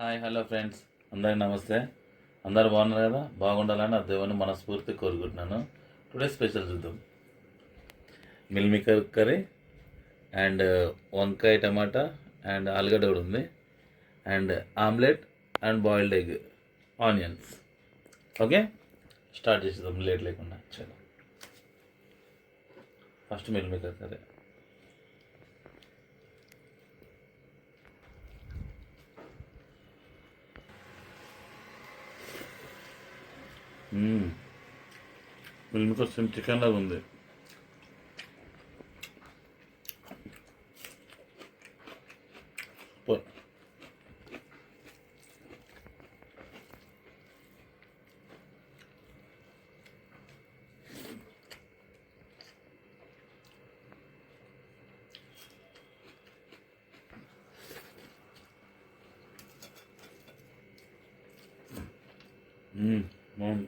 Hi hello friends. అందరికీ నమస్తే. అందరు బాగున్నారు కదా? బాగుండాలని ఆ దేవుని మనస్ఫూర్తి కోరుకుంటున్నాను. టుడే స్పెషల్ చూద్దాం. మిల్మికర్ కర్రీ అండ్ వంకాయ టమాటా అండ్ ఆలుగడ్డ కూడా ఉంది. And omelette and boiled egg onions. Okay? Start చేసేద్దాం. లేట్ లేకుండా. చలో. First meal maker curry. Meal maker chicken లాగా ఉంది. బాగుంది.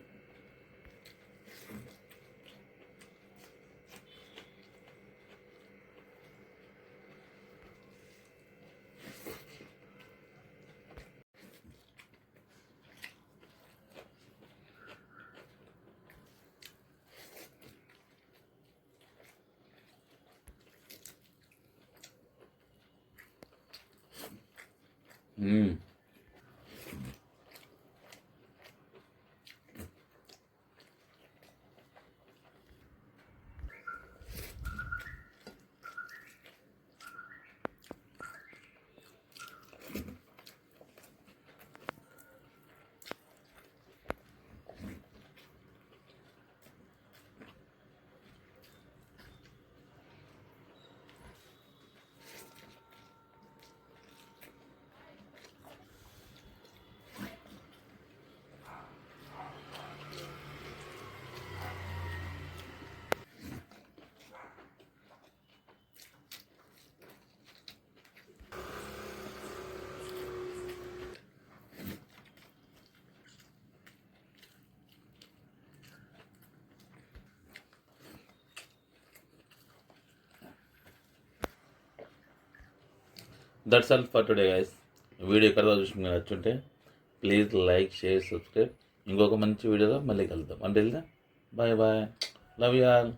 嗯。that's all for today guys video ఎక్కడ చూసి మీరు నచ్చుంటే ప్లీజ్ లైక్ షేర్ సబ్స్క్రైబ్ ఇంకొక మంచి వీడియోలో మళ్ళీ కలుద్దాం. అంటే bye bye love you all